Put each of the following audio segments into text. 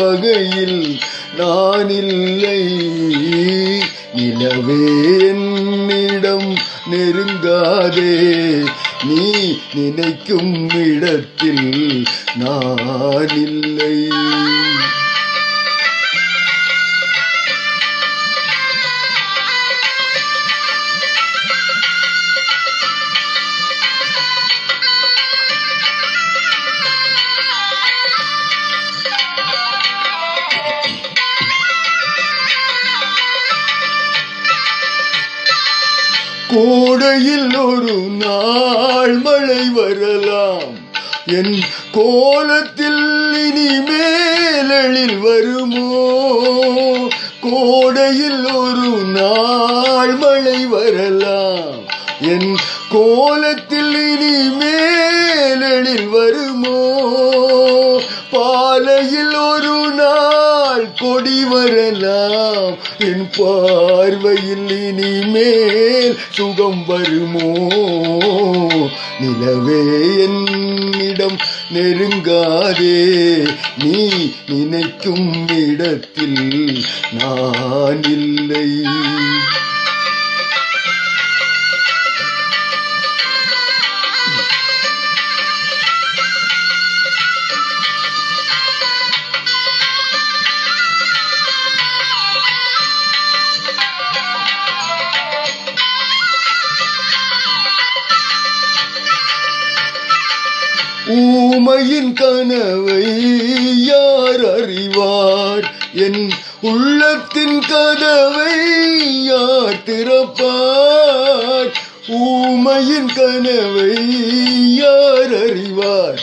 வகையில் நான் இல்லை நிலவே என்னிடம் நெருங்காதே. நீ நினைக்கும் இடத்தில் நான் இல்லை கோடையில் ஒரு நாள் மழை வரலாம். என் கோலத்தில் இனிமேலெழில் வருமோ? கோடையில் ஒரு நாள் மழை வரலாம். என் கோலத்தில் இனிமேலெழில் வருமோ? பாலையில் ஒரு நாள் கொடி வரலாம். என் பார்வையில் இனிமேல் சுகம் வருமோ? நிலவே என்னிடம் நெருங்காதே. நீ நினைக்கும் இடத்தில் நான் இல்லை. ஊமையின் கனவை யார் அறிவார்? என் உள்ளத்தின் கதவை யார் திறப்பார்? ஊமையின் கனவை யார் அறிவார்?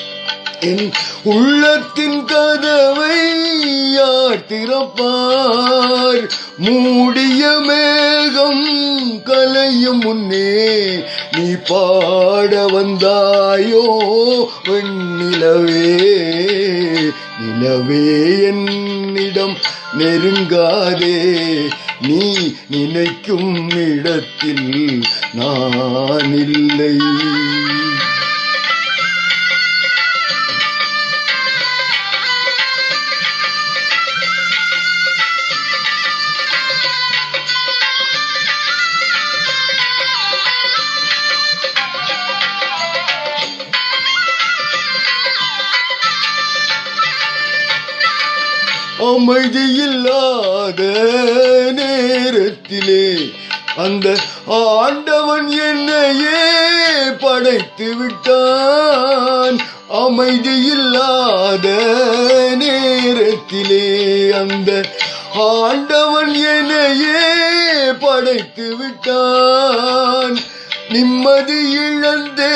என் உள்ளத்தின் கதவை யார் திறப்பார்? மூடிய மேகம் கலையும் முன்னே நீ பாட வந்தாயோ? வெண்ணிலவே நிலவே என்னிடம் நெருங்காதே. நீ நினைக்கும் இடத்தில் நான் இல்லை அமைதியில்லாத நேரத்திலே அந்த ஆண்டவன் என்னையே படைத்து விட்டான். அமைதியில்லாத நேரத்திலே அந்த ஆண்டவன் என்னையே படைத்து விட்டான். நிம்மதி இழந்தே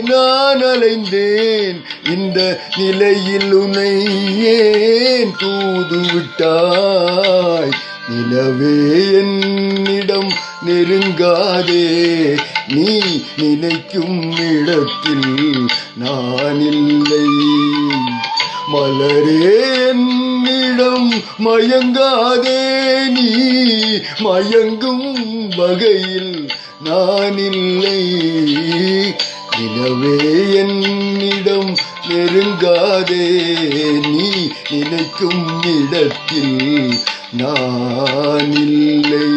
நான் அலைந்தேன். இந்த நிலையில் உனை ஏன் தூது விட்டாய்? நிலவே என்னிடம் நெருங்காதே. நீ நினைக்கும் இடத்தில் நான் இல்லை. மலரே என்னிடம் மயங்காதே. நீ மயங்கும் வகையில் நான் இல்லை நிலவே என்னிடம் நெருங்காதே. நீ நினைக்கும் இடத்தில் நான் இல்லை